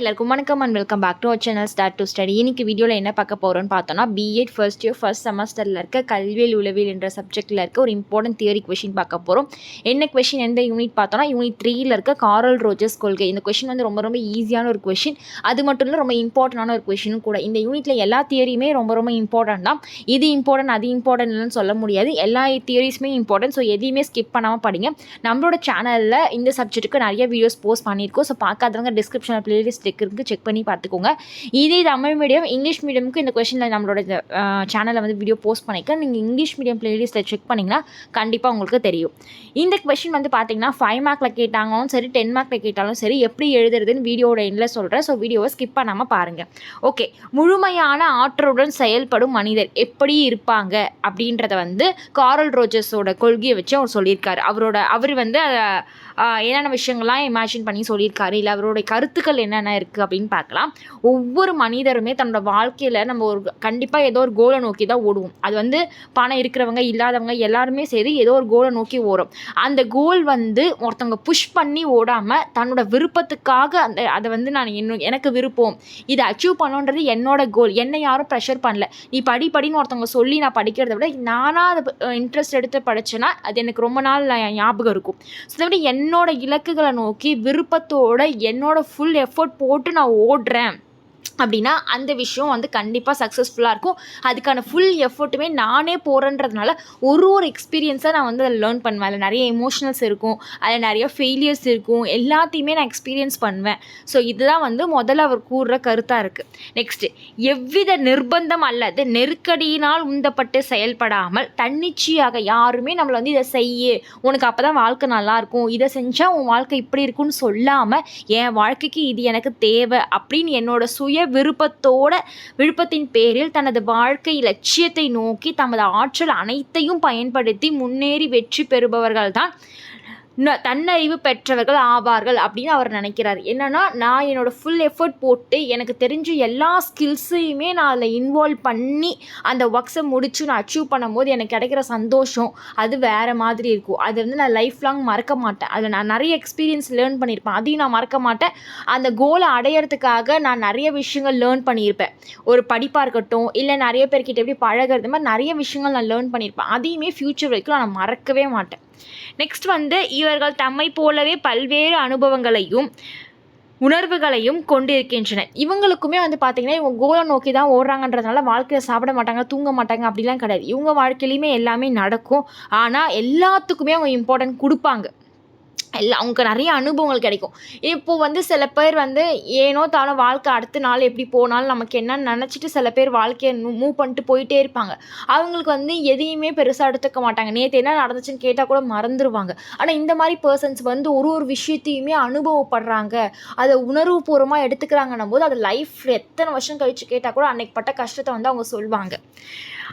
எல்லாருக்கும் வணக்கம் and welcome back to our channel start to study இன்னைக்கு வீடியோவில் என்ன பார்க்க போகிறோம்னு பார்த்தோம்னா பிஎட் ஃபர்ஸ்ட் இயர் ஃபர்ஸ்ட் செமஸ்டரில் இருக்க கல்வியல் உளவியல் என்ற சப்ஜெக்ட்டில் இருக்க ஒரு இம்பார்ட்டன்ட் தியரி கொஷின் பார்க்க போகிறோம் என்ன கொஷின் எந்த யூனிட் பார்த்தோம்னா யூனிட் த்ரீயில் இருக்க காரல் ரோஜர்ஸ் கொள்கை. இந்த கொஷின் வந்து ரொம்ப ரொம்ப ஈஸியான ஒரு கொஷின் அது மட்டும் இல்லை ரொம்ப இம்பார்ட்டண்டான ஒரு கொஷினும் கூட. இந்த யூனிட்டில் எல்லா தியரியுமே ரொம்ப ரொம்ப இம்பார்ட்டன்ட் தான். இது இம்பார்ட்டன்ட் அது இம்பார்ட்டன்ட் இல்லைன்னு சொல்ல முடியாது. எல்லா தியரிஸுமே இம்பார்ட்டன்ட் ஸோ எதையுமே ஸ்கிப் பண்ணாமல் படிங்க. நம்மளோட சேனலில் இந்த சப்ஜெக்ட்டுக்கு நிறைய வீடியோஸ் போஸ்ட் பண்ணியிருக்கோம். ஸோ பார்க்காதவங்க டிஸ்கிரிப்ஷனில் பிளேலிஸ்ட் இருக்குது செக் பண்ணி பார்த்துக்கோங்க. இதே தமிழ் மீடியம் இங்கிலீஷ் மீடியமுக்கு இந்த கொஷனில் நம்மளோட சேனலில் வந்து வீடியோ போஸ்ட் பண்ணியிருக்கேன் நீங்கள் இங்கிலீஷ் மீடியம் பிளேலிஸ்ட்டில் செக் பண்ணிங்கன்னா கண்டிப்பாக உங்களுக்கு தெரியும். இந்த கொஷின் வந்து பார்த்தீங்கன்னா ஃபைவ் மார்க்கில் கேட்டாங்களும் சரி டென் மார்க்கில் கேட்டாலும் சரி எப்படி எழுதுறதுன்னு வீடியோட எண்ணில் சொல்கிறேன் ஸோ வீடியோவை ஸ்கிப் பண்ணாமல் பாருங்கள் ஓகே முழுமையான ஆற்றலுடன் செயல்படும் மனிதர் எப்படி இருப்பாங்க? அப்படின்றத வந்து காரல் ரோஜர்ஸோட கொள்கையை வச்சு அவர் சொல்லியிருக்காரு. அவரோட அவர் வந்து அதை என்னென்ன விஷயங்கள்லாம் இமேஜின் பண்ணி சொல்லியிருக்காரு? இல்லை அவருடைய கருத்துக்கள் என்னென்ன இருக்குது அப்படின்னு பார்க்கலாம். ஒவ்வொரு மனிதருமே தன்னோட வாழ்க்கையில் நம்ம ஒரு கண்டிப்பாக ஏதோ ஒரு கோலை நோக்கி தான் ஓடுவோம். அது வந்து பணம் இருக்கிறவங்க இல்லாதவங்க எல்லாருமே சரி ஏதோ ஒரு கோலை நோக்கி ஓடும். அந்த கோல் வந்து ஒருத்தவங்க புஷ் பண்ணி ஓடாமல் தன்னோட விருப்பத்துக்காக அந்த அதை வந்து நான் இன்னும் எனக்கு விருப்பம். இதை அச்சீவ் பண்ணணுன்றது என்னோட கோல் என்னை யாரும் ப்ரெஷர் பண்ணல. நீ படி படின்னு ஒருத்தவங்க சொல்லி நான் படிக்கிறத விட நானாக அதை இன்ட்ரெஸ்ட் எடுத்து படித்தேன்னா அது எனக்கு ரொம்ப நாள் ஞாபகம் இருக்கும். ஸோ அதை விட என்னோட இலக்குகளை நோக்கி விருப்பத்தோட என்னோட ஃபுல் எஃபர்ட் போட்டு நான் ஓடுறேன். அப்படின்னா அந்த விஷயம் வந்து கண்டிப்பாக சக்ஸஸ்ஃபுல்லாக இருக்கும். அதுக்கான ஃபுல் எஃபர்ட்டுமே நானே போகிறேன்றதுனால ஒரு ஒரு எக்ஸ்பீரியன்ஸாக நான் வந்து அதை லேர்ன் பண்ணுவேன். அதில் நிறைய எமோஷனல்ஸ் இருக்கும். அதில் நிறைய ஃபெயிலியர்ஸ் இருக்கும். எல்லாத்தையுமே நான் எக்ஸ்பீரியன்ஸ் பண்ணுவேன். ஸோ இதுதான் வந்து முதல்ல அவர் கூறுற கருத்தாக இருக்குது நெக்ஸ்ட்டு எவ்வித நிர்பந்தம் அல்லது நெருக்கடியினால் உந்தப்பட்டு செயல்படாமல் தன்னிச்சையாக யாருமே நம்மளை வந்து இதை செய்ய. உனக்கு அப்போ தான் வாழ்க்கை நல்லாயிருக்கும் இதை செஞ்சால் உன் வாழ்க்கை இப்படி இருக்கும்னு சொல்லாமல் என் வாழ்க்கைக்கு இது எனக்கு தேவை அப்படின்னு என்னோட சுய விருப்பத்தோட விருப்பத்தின் பேரில் தனது வாழ்க்கை லட்சியத்தை நோக்கி தமது ஆற்றல் அனைத்தையும் பயன்படுத்தி முன்னேறி வெற்றி பெறுபவர்கள்தான் தன்னறிவு பெற்றவர்கள் ஆவார்கள் அப்படின்னு அவர் நினைக்கிறார். என்னென்னா நான் என்னோடய ஃபுல் எஃபர்ட் போட்டு எனக்கு தெரிஞ்ச எல்லா ஸ்கில்ஸையுமே நான் அதில் இன்வால்வ் பண்ணி அந்த ஒர்க்ஸை முடித்து நான் அச்சீவ் பண்ணும்போது எனக்கு கிடைக்கிற சந்தோஷம் அது வேறு மாதிரி இருக்கும். அது வந்து நான் லைஃப் லாங் மறக்க மாட்டேன். அதில் நான் நிறைய எக்ஸ்பீரியன்ஸ் லேர்ன் பண்ணியிருப்பேன் அதையும் நான் மறக்க மாட்டேன். அந்த கோலை அடையிறதுக்காக நான் நிறைய விஷயங்கள் லேர்ன் பண்ணியிருப்பேன் ஒரு படிப்பாக இருக்கட்டும் இல்லை நிறைய பேர்கிட்ட எப்படி பழகிறது மாதிரி நிறைய விஷயங்கள் நான் லேர்ன் பண்ணியிருப்பேன் அதையுமே ஃப்யூச்சர் வரைக்கும் நான் மறக்கவே மாட்டேன். நெக்ஸ்ட் வந்து இவர்கள் தம்மை போலவே பல்வேறு அனுபவங்களையும் உணர்வுகளையும் கொண்டிருக்கின்றன. இவங்களுக்குமே வந்து பார்த்திங்கன்னா இவங்க கோலை நோக்கி தான் ஓடுறாங்கன்றதுனால வாழ்க்கையில் சாப்பிட மாட்டாங்க தூங்க மாட்டாங்க அப்படிலாம் கிடையாது. இவங்க வாழ்க்கையிலையுமே எல்லாமே நடக்கும். ஆனால் எல்லாத்துக்குமே அவங்க இம்பார்ட்டன்ட் கொடுப்பாங்க. எல்லாம் அவங்க நிறைய அனுபவங்கள் கிடைக்கும். இப்போது வந்து சில பேர் வந்து ஏனோ தானோ வாழ்க்கை அடுத்த நாள் எப்படி போனாலும் நமக்கு என்னன்னு நினச்சிட்டு சில பேர் வாழ்க்கையை மூவ் பண்ணிட்டு போயிட்டே இருப்பாங்க. அவங்களுக்கு வந்து எதையுமே பெருசாக எடுத்துக்க மாட்டாங்க. நேற்று என்ன நடந்துச்சுன்னு கேட்டால் கூட மறந்துடுவாங்க ஆனால் இந்த மாதிரி பர்சன்ஸ் வந்து ஒரு ஒரு விஷயத்தையுமே அனுபவப்படுறாங்க. அதை உணர்வுபூர்வமாக எடுத்துக்கிறாங்கன்னும் போது அது லைஃப் எத்தனை வருஷம் கழித்து கேட்டால் கூட அன்னைக்கு பட்ட கஷ்டத்தை வந்து அவங்க சொல்லுவாங்க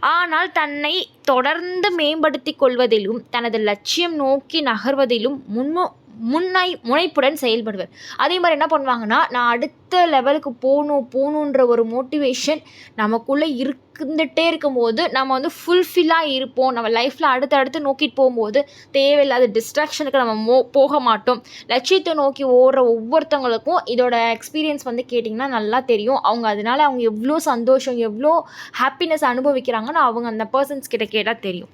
ஆனால் தன்னை தொடர்ந்து மேம்படுத்தி கொள்வதிலும் தனது லட்சியம் நோக்கி நகர்வதிலும் முன்னோ முன்னாய் முனைப்புடன் செயல்படுவர். அதே மாதிரி என்ன பண்ணுவாங்கன்னா நான் அடுத்த லெவலுக்கு போகணும் போகணுன்ற ஒரு மோட்டிவேஷன் நமக்குள்ளே இருக்கு இருந்துகிட்டே இருக்கும்போது நம்ம வந்து ஃபுல்ஃபில்லாக இருப்போம். நம்ம லைஃப்பில் அடுத்தடுத்து நோக்கிட்டு போகும்போது தேவையில்லாத டிஸ்ட்ராக்ஷனுக்கு நம்ம மோ போக மாட்டோம். லட்சியத்தை நோக்கி ஓடுற ஒவ்வொருத்தவங்களுக்கும் இதோட எக்ஸ்பீரியன்ஸ் வந்து கேட்டிங்கன்னா நல்லா தெரியும். அவங்க அதனால் அவங்க எவ்வளோ சந்தோஷம் எவ்வளோ ஹாப்பினஸ் அனுபவிக்கிறாங்கன்னு அவங்க அந்த பர்சன்ஸ் கிட்ட கேட்டால் தெரியும்.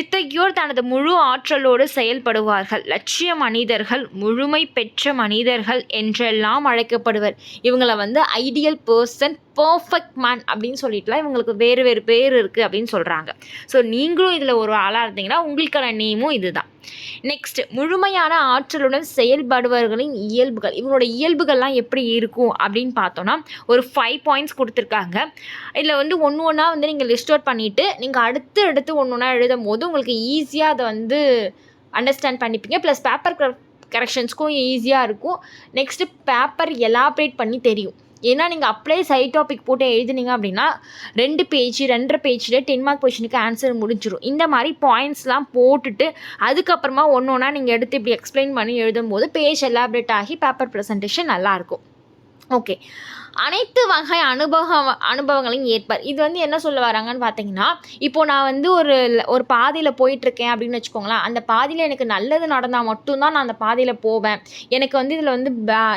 இத்தகையோர் தனது முழு ஆற்றலோடு செயல்படுவார்கள். லட்சிய மனிதர்கள் முழுமை பெற்ற மனிதர்கள் என்றெல்லாம் அழைக்கப்படுவர். இவங்களை வந்து ஐடியல் பர்சன் பர்ஃபெக்ட் மேன் அப்படின்னு சொல்லிட்டுலாம் இவங்களுக்கு வேறு வேறு பேர் இருக்குது அப்படின்னு சொல்கிறாங்க ஸோ நீங்களும் இதில் ஒரு ஆளாக இருந்தீங்கன்னா உங்களுக்கான நேமும் இதுதான். நெக்ஸ்ட் முழுமையான ஆற்றலுடன் செயல்படுபவர்களின் இயல்புகள். இவங்களோட இயல்புகள்லாம் எப்படி இருக்கும் அப்படின்னு பார்த்தோன்னா ஒரு ஃபைவ் பாயிண்ட்ஸ் கொடுத்துருக்காங்க. இதில் வந்து ஒன்று ஒன்றா வந்து நீங்கள் லிஸ்ட் அவுட் பண்ணிவிட்டு நீங்கள் அடுத்து அடுத்து ஒன்று ஒன்றா எழுதும் போது உங்களுக்கு ஈஸியாக அதை வந்து அண்டர்ஸ்டாண்ட் பண்ணிப்பீங்க. ப்ளஸ் பேப்பர் கரெக்ஷன்ஸ்க்கும் ஈஸியாக இருக்கும். நெக்ஸ்ட்டு பேப்பர் எலாப்ரேட் பண்ணி தெரியும். ஏன்னா நீங்கள் அப்ளை சைட் டாபிக் போட்டு எழுதுனீங்க அப்படின்னா ரெண்டு பேஜ் ரெண்டரை பேஜில் டென் மார்க் கொஷனுக்கு ஆன்சர் முடிஞ்சிடும் இந்த மாதிரி பாயிண்ட்ஸ்லாம் போட்டுட்டு அதுக்கப்புறமா ஒன்று ஒன்றா நீங்கள் எடுத்து இப்படி எக்ஸ்பிளைன் பண்ணி எழுதும்போது பேஜ் எலாபரேட் ஆகி பேப்பர் ப்ரெசன்டேஷன் நல்லாயிருக்கும் ஓகே அனைத்து வகை அனுபவம் அனுபவங்களையும் ஏற்பார் இது வந்து என்ன சொல்ல வராங்கன்னு பார்த்தீங்கன்னா இப்போது நான் வந்து ஒரு ஒரு பாதியில் போயிட்டுருக்கேன் அப்படின்னு வச்சுக்கோங்களேன் அந்த பாதியில் எனக்கு நல்லது நடந்தால் மட்டும்தான் நான் அந்த பாதியில் போவேன். எனக்கு வந்து இதில் வந்து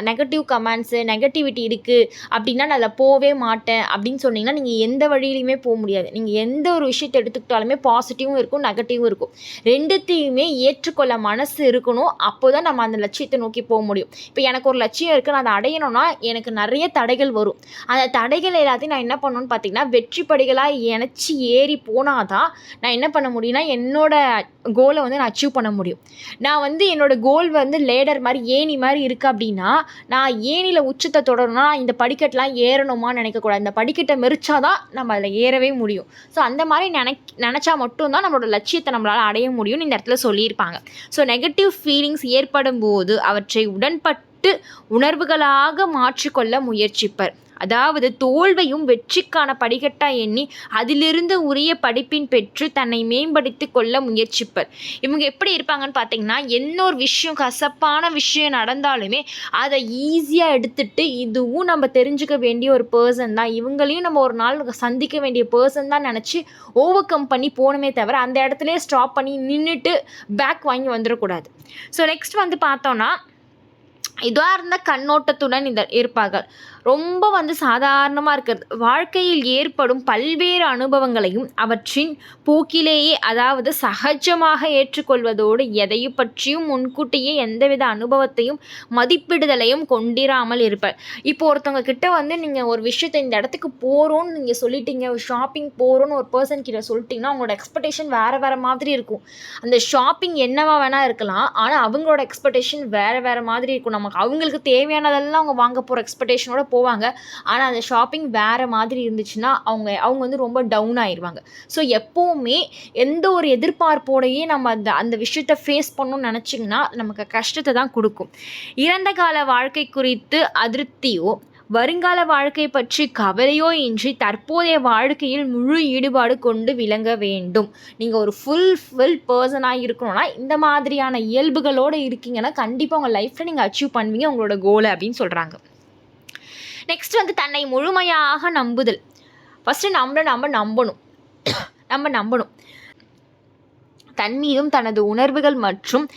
நெகட்டிவ் கமெண்ட்ஸு நெகட்டிவிட்டி இருக்குது அப்படின்னா நான் அதில் போவே மாட்டேன். அப்படின்னு சொன்னீங்கன்னா நீங்கள் எந்த வழியிலையுமே போக முடியாது. நீங்கள் எந்த ஒரு விஷயத்தை எடுத்துக்கிட்டாலுமே பாசிட்டிவும் இருக்கும் நெகட்டிவும் இருக்கும். ரெண்டுத்தையுமே ஏற்றுக்கொள்ள மனசு இருக்கணும். அப்போ தான் நம்ம அந்த லட்சியத்தை நோக்கி போக முடியும். இப்போ எனக்கு ஒரு லட்சியம் இருக்குது நான் அதை அடையணும்னா எனக்கு நிறைய தடைகள் வரும். அந்த தடைகள் எல்லாத்தையும் நான் என்ன பண்ணணும்னு பார்த்தீங்கன்னா வெற்றி படிகளாக இணைச்சி ஏறி போனால் தான் நான் என்ன பண்ண முடியும்னா என்னோட கோலை வந்து நான் அச்சீவ் பண்ண முடியும். நான் வந்து என்னோடய கோல் வந்து லேடர் மாதிரி ஏணி மாதிரி இருக்குது அப்படின்னா நான் ஏணியில் உச்சத்தை தொடரணும்னா இந்த படிக்கட்டெலாம் ஏறணுமான்னு நினைக்கக்கூடாது இந்த படிக்கட்டை மெரிச்சா தான் நம்ம அதில் ஏறவே முடியும். ஸோ அந்த மாதிரி நினைக் நினச்சா மட்டும்தான் நம்மளோட லட்சியத்தை நம்மளால் அடைய முடியும்னு இந்த இடத்துல சொல்லியிருப்பாங்க. ஸோ நெகட்டிவ் ஃபீலிங்ஸ் ஏற்படும் போது அவற்றை உடன்பட்டு உணர்வுகளாக மாற்றிக்கொள்ள முயற்சிப்பர். அதாவது தோல்வையும் வெற்றிக்கான படிக்கட்டா எண்ணி அதிலிருந்து உரிய படிப்பின் பெற்று தன்னை மேம்படுத்தி கொள்ள முயற்சிப்பர். இவங்க எப்படி இருப்பாங்கன்னு பார்த்தீங்கன்னா என்ன ஒரு விஷயம் கசப்பான விஷயம் நடந்தாலுமே அதை ஈஸியாக எடுத்துட்டு இதுவும் நம்ம தெரிஞ்சுக்க வேண்டிய ஒரு பர்சன் தான். இவங்களையும் நம்ம ஒரு நாள் சந்திக்க வேண்டிய பர்சன் தான் நினச்சி ஓவர் கம் பண்ணி போகணுமே தவிர அந்த இடத்துலேயே ஸ்டாப் பண்ணி நின்றுட்டு பேக் வாங்கி வந்துடக்கூடாது. ஸோ நெக்ஸ்ட் வந்து பார்த்தோன்னா இதார்ந்த கண்ணோட்டத்துடன் இந்த இருப்பார்கள். ரொம்ப வந்து சாதாரணமாக இருக்கிறது. வாழ்க்கையில் ஏற்படும் பல்வேறு அனுபவங்களையும் அவற்றின் போக்கிலேயே அதாவது சகஜமாக ஏற்றுக்கொள்வதோடு எதையும் பற்றியும் முன்கூட்டியே எந்தவித அனுபவத்தையும் மதிப்பிடுதலையும் கொண்டிராமல் இருப்பார். இப்போ ஒருத்தவங்க கிட்ட வந்து நீங்கள் ஒரு விஷயத்தை இந்த இடத்துக்கு போகிறோன்னு நீங்கள் சொல்லிட்டீங்க ஷாப்பிங் போகிறோன்னு ஒரு பர்சன் கிட்ட சொல்லிட்டீங்கன்னா அவங்களோட எக்ஸ்பெக்டேஷன் வேறு வேறு மாதிரி இருக்கும். அந்த ஷாப்பிங் என்னவா வேணால் இருக்கலாம் ஆனால் அவங்களோட எக்ஸ்பெக்டேஷன் வேறு வேறு மாதிரி இருக்கும். நமக்கு அவங்களுக்கு தேவையானதெல்லாம் அவங்க வாங்க போகிற எக்ஸ்பெக்டேஷனோட போவாங்க. ஆனால் அந்த ஷாப்பிங் வேறு மாதிரி இருந்துச்சுன்னா அவங்க அவங்க வந்து ரொம்ப டவுன் ஆயிடுவாங்க ஸோ எப்போவுமே எந்த ஒரு எதிர்பார்ப்போடையே நம்ம அந்த அந்த விஷயத்த ஃபேஸ் பண்ணணும்னு நினச்சிங்கன்னா நமக்கு கஷ்டத்தை தான் கொடுக்கும். இறந்த கால வாழ்க்கை குறித்து அதிருப்தியோ வருங்கால வாழ்க்கை பற்றி கவலையோ இன்றி தற்போதைய வாழ்க்கையில் முழு ஈடுபாடு கொண்டு விளங்க வேண்டும். நீங்கள் ஒரு ஃபுல் ஃபுல் பர்சனாக இருக்கணும்னா இந்த மாதிரியான இயல்புகளோடு இருக்கீங்கன்னா கண்டிப்பாக உங்கள் லைஃப்பில் நீங்கள் அச்சீவ் பண்ணுவீங்க உங்களோட கோலை அப்படின்னு சொல்கிறாங்க நெக்ஸ்ட் வந்து தன்னை முழுமையாக நம்புதல். ஃபஸ்ட்டு நம்மளை நம்ம நம்பணும். நம்ம நம்பணும். தன் மீதும் தனது உணர்வுகள் மற்றும்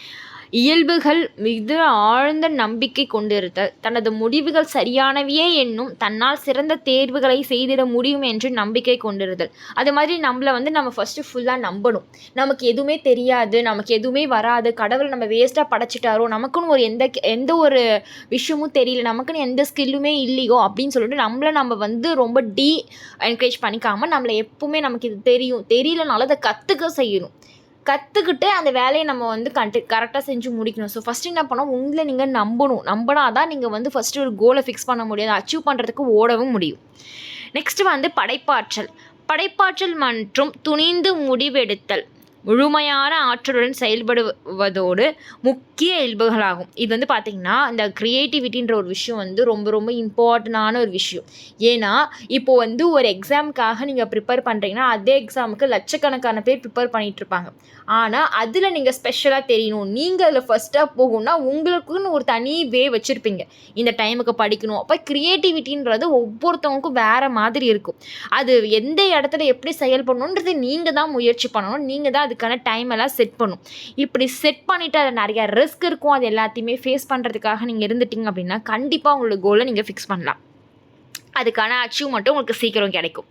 இயல்புகள் மிக ஆழ்ந்த நம்பிக்கை கொண்டிருத்தல் தனது முடிவுகள் சரியானவையே என்னும் தன்னால் சிறந்த தேர்வுகளை செய்திட முடியும் என்று நம்பிக்கை கொண்டிருத்தல். அது மாதிரி நம்மளை வந்து நம்ம ஃபஸ்ட்டு ஃபுல்லாக நம்பணும். நமக்கு எதுவுமே தெரியாது நமக்கு எதுவுமே வராது கடவுள் நம்ம வேஸ்ட்டாக படைச்சிட்டாரோ நமக்குன்னு ஒரு எந்த எந்த ஒரு விஷயமும் தெரியல நமக்குன்னு எந்த ஸ்கில்லுமே இல்லையோ அப்படின்னு சொல்லிட்டு நம்மளை நம்ம வந்து ரொம்ப டீ என்கரேஜ் பண்ணிக்காமல் நம்மளை எப்பவுமே நமக்கு இது தெரியும். தெரியலனால அதை கற்றுக்க செய்யணும். கற்றுக்கிட்டு அந்த வேலையை நம்ம வந்து கண்டு கரெக்டாக செஞ்சு முடிக்கணும். ஸோ ஃபஸ்ட்டு என்ன பண்ணோம் உங்களை நீங்கள் நம்பணும். நம்பினா தான் நீங்கள் வந்து ஃபஸ்ட்டு ஒரு கோலை ஃபிக்ஸ் பண்ண முடியாது அச்சீவ் பண்ணுறதுக்கு ஓடவும் முடியும். நெக்ஸ்ட்டு வந்து படைப்பாற்றல். படைப்பாற்றல் மற்றும் துணிந்து முடிவெடுத்தல். முழுமையான ஆற்றலுடன் செயல்படுவதோடு முக்கிய இயல்புகளாகும். இது வந்து பார்த்திங்கன்னா இந்த க்ரியேட்டிவிட்டின்ற ஒரு விஷயம் வந்து ரொம்ப ரொம்ப இம்பார்ட்டண்டான ஒரு விஷயம். ஏன்னா இப்போது வந்து ஒரு எக்ஸாமுக்காக நீங்கள் ப்ரிப்பேர் பண்ணுறீங்கன்னா அதே எக்ஸாமுக்கு லட்சக்கணக்கான பேர் ப்ரிப்பேர் பண்ணிகிட்ருப்பாங்க ஆனால் அதில் நீங்கள் ஸ்பெஷலாக தெரியணும். நீங்கள் அதில் ஃபஸ்ட்டாக போகணும்னா உங்களுக்குன்னு ஒரு தனி வே வச்சுருப்பீங்க. இந்த டைமுக்கு படிக்கணும். அப்போ க்ரியேட்டிவிட்டின்றது ஒவ்வொருத்தவங்களுக்கும் வேறு மாதிரி இருக்கும். அது எந்த இடத்துல எப்படி செயல்படணுன்றது நீங்கள் தான் முயற்சி பண்ணணும். நீங்கள் தான் அதுக்கான டைம் எல்லாம் செட் பண்ணும். இப்படி செட் பண்ணிவிட்டு அதில் நிறையா ரிஸ்க் இருக்கும். அது எல்லாத்தையுமே ஃபேஸ் பண்ணுறதுக்காக நீங்கள் இருந்துட்டிங்க அப்படின்னா கண்டிப்பாக உங்களோட கோலை நீங்கள் ஃபிக்ஸ் பண்ணலாம். அதுக்கான அச்சீவ்மெண்ட்டும் உங்களுக்கு சீக்கிரம் கிடைக்கும்.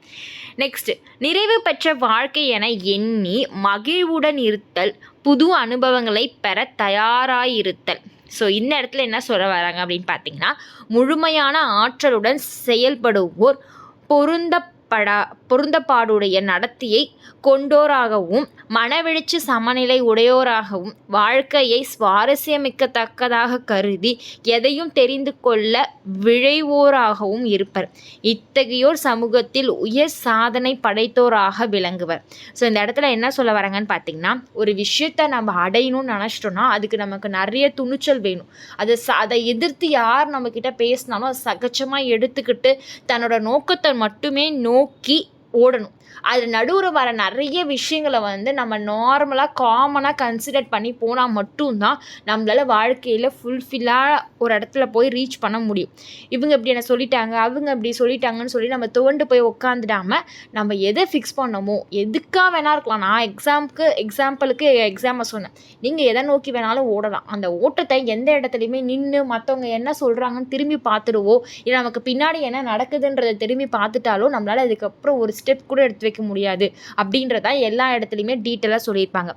நெக்ஸ்ட் நிறைவு பெற்ற வாழ்க்கை என எண்ணி மகிழ்வுடன் இருத்தல் புது அனுபவங்களை பெற தயாராயிருத்தல். ஸோ இந்த இடத்துல என்ன சொல்ல வராங்க அப்படின்னு பார்த்தீங்கன்னா முழுமையான ஆற்றலுடன் செயல்படுவோர் பொருந்தப்படா பொருந்தப்பாடுடைய நடத்தியை கொண்டோராகவும் மனவெழுச்சி சமநிலை உடையோராகவும் வாழ்க்கையை சுவாரஸ்யமிக்கத்தக்கதாக கருதி எதையும் தெரிந்து கொள்ள விழைவோராகவும் இருப்பர். இத்தகையோர் சமூகத்தில் உயர் சாதனை படைத்தோராக விளங்குவர். ஸோ இந்த இடத்துல என்ன சொல்ல வராங்கன்னு பார்த்தீங்கன்னா ஒரு விஷயத்தை நம்ம அடையணும்னு நினச்சிட்டோம்னா அதுக்கு நமக்கு நிறைய துணிச்சல் வேணும். அதை ச அதை எதிர்த்து யார் நம்மக்கிட்ட பேசினாலும் அதை சகஜமாக எடுத்துக்கிட்டு தன்னோட நோக்கத்தை மட்டுமே நோக்கி ஓடணும். அதில் நடுவில் வர நிறைய விஷயங்களை வந்து நம்ம நார்மலாக காமனாக கன்சிடர் பண்ணி போனால் மட்டும்தான் நம்மளால் வாழ்க்கையில் ஃபுல்ஃபில்லாக ஒரு இடத்துல போய் ரீச் பண்ண முடியும். இவங்க இப்படி என்ன சொல்லிட்டாங்க அவங்க இப்படி சொல்லிட்டாங்கன்னு சொல்லி நம்ம துவண்டு போய் உட்காந்துடாமல் நம்ம எதை ஃபிக்ஸ் பண்ணமோ எதுக்காக வேணா இருக்கலாம். நான் எக்ஸாமுக்கு எக்ஸாம்பிளுக்கு எக்ஸாமை சொன்னேன். நீங்கள் எதை நோக்கி வேணாலும் ஓடலாம். அந்த ஓட்டத்தை எந்த இடத்துலையுமே நின்று மற்றவங்க என்ன சொல்கிறாங்கன்னு திரும்பி பார்த்துடுவோ இல்லை நமக்கு பின்னாடி என்ன நடக்குதுன்றதை திரும்பி பார்த்துட்டாலும் நம்மளால் அதுக்கப்புறம் ஒரு ஸ்டெப் கூட எடுத்து வைக்க முடியாது அப்படின்றத எல்லா இடத்துலையுமே டீட்டெயிலாக சொல்லியிருப்பாங்க.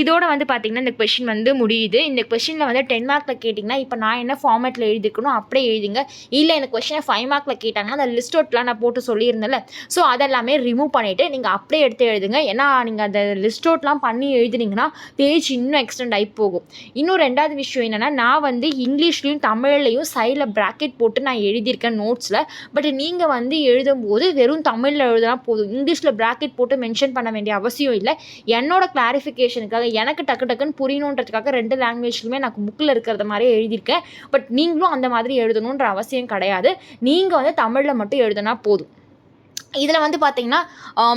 இதோட வந்து பார்த்திங்கன்னா இந்த கொஷின் வந்து முடியுது. இந்த கொஷினில் வந்து டென் மார்க்கில் கேட்டிங்கன்னா இப்போ நான் என்ன ஃபார்மேட்டில் எழுதிக்கணும் அப்படியே எழுதிங்க. இல்லை இந்த கொஷினை ஃபைவ் மார்க்கில் கேட்டாங்கன்னா அந்த லிஸ்ட் அவுட்லாம் நான் போட்டு சொல்லியிருந்தேன்ல. ஸோ அதெல்லாமே ரிமூவ் பண்ணிவிட்டு நீங்கள் அப்படியே எடுத்து எழுதுங்க. ஏன்னா நீங்கள் அந்த லிஸ்ட் அவுட்லாம் பண்ணி எழுதுனீங்கன்னா பேஜ் இன்னும் எக்ஸ்டெண்ட் ஆகி போகும். இன்னும் ரெண்டாவது விஷயம் என்னென்னா நான் வந்து இங்கிலீஷ்லேயும் தமிழ்லையும் சைடில் ப்ராக்கெட் போட்டு நான் எழுதியிருக்கேன் நோட்ஸில் பட் நீங்கள் வந்து எழுதும்போது வெறும் தமிழில் எழுதுனா போதும். இங்கிலீஷில் ப்ராக்கெட் போட்டு மென்ஷன் பண்ண வேண்டிய அவசியம் இல்லை. என்னோட கிளாரிஃபிகேஷனுக்காக எனக்கு டக்கு டக்குன்னு புரியணுன்றதுக்காக ரெண்டு லாங்குவேஜ்லையுமே நான் புக்கில் இருக்கிறத மாதிரி எழுதியிருக்கேன். பட் நீங்களும் அந்த மாதிரி எழுதணுன்ற அவசியம் கிடையாது. நீங்கள் வந்து தமிழில் மட்டும் எழுதுனா போதும். இதில் வந்து பார்த்திங்கன்னா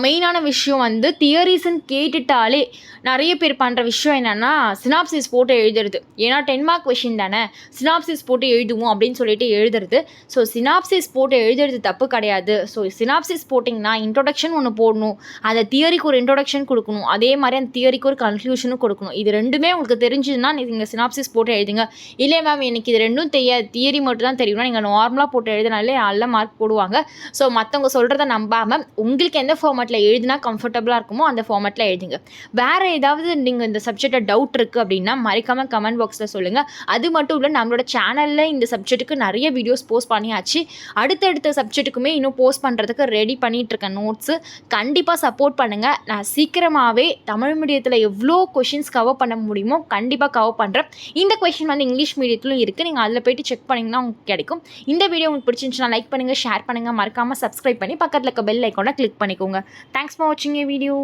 மெயினான விஷயம் வந்து தியரிஸ்ன்னு கேட்டுட்டாலே நிறைய பேர் பண்ணுற விஷயம் என்னென்னா சினாப்சிஸ் போட்டு எழுதுறது. ஏன்னா டென் மார்க் கொஷின் தானே. சினாப்சிஸ் போட்டு எழுதுவோம் அப்படின்னு சொல்லிட்டு எழுதுறது. ஸோ சினாப்சிஸ் போட்டு எழுதுறது தப்பு கிடையாது. ஸோ சினாப்சிஸ் போட்டிங்கன்னா இன்ட்ரொடக்ஷன் ஒன்று போடணும். அந்த தியரிக்கு ஒரு இன்ட்ரொடக்ஷன் கொடுக்கணும். அதே மாதிரி அந்த தியரிக்கு ஒரு கன்க்ளூஷனும் கொடுக்கணும். இது ரெண்டுமே உங்களுக்கு தெரிஞ்சதுன்னா நீங்கள் சினாப்சிஸ் போட்டு எழுதுங்க. இல்லை மேம் எனக்கு இது ரெண்டும் தெரியாது. தியரி மட்டும் தான் தெரியும்னா நீங்கள் நார்மலாக போட்டு எழுதினாலே நல்ல மார்க் போடுவாங்க. ஸோ மற்றவங்க சொல்கிறத நம்ம நம்பாமல் உங்களுக்கு எந்த ஃபார்மேட்டில் எழுதினா கம்ஃபர்டபுளாக இருக்குமோ அந்த ஃபார்மேட்டில் எழுதுங்க. வேறு ஏதாவது நீங்கள் இந்த சப்ஜெக்டை டவுட் இருக்குது அப்படின்னா மறைக்காமல் கமெண்ட் பாக்ஸில் சொல்லுங்கள் அது மட்டும் இல்லை நம்மளோட சேனலில் இந்த சப்ஜெக்ட்டுக்கு நிறைய வீடியோஸ் போஸ்ட் பண்ணியாச்சு. அடுத்தடுத்த சப்ஜெக்ட்டுக்குமே இன்னும் போஸ்ட் பண்ணுறதுக்கு ரெடி பண்ணிகிட்ருக்கேன் நோட்ஸு கண்டிப்பாக சப்போர்ட் பண்ணுங்கள் நான் சீக்கிரமாகவே தமிழ் மீடியத்தில் எவ்வளோ கொஷின்ஸ் கவர் பண்ண முடியுமோ கண்டிப்பாக கவர் பண்ணுறேன் இந்த கொஷின் வந்து இங்கிலீஷ் மீடியத்திலும் இருக்குது நீங்கள் அதில் போயிட்டு செக் பண்ணிங்கன்னா உங்களுக்கு கிடைக்கும். இந்த வீடியோ உங்களுக்கு பிடிச்சிருந்துச்சுன்னா லைக் பண்ணுங்கள் ஷேர் பண்ணுங்கள் மறக்காமல் சப்ஸ்கிரைப் பண்ணி பக்கத்தில் பக்கத்தில் இருக்க பெல் ஐக்கானை கிளிக் பண்ணிக்கோங்க. தேங்க்ஸ் ஃபார் வாட்சிங் ஏ வீடியோ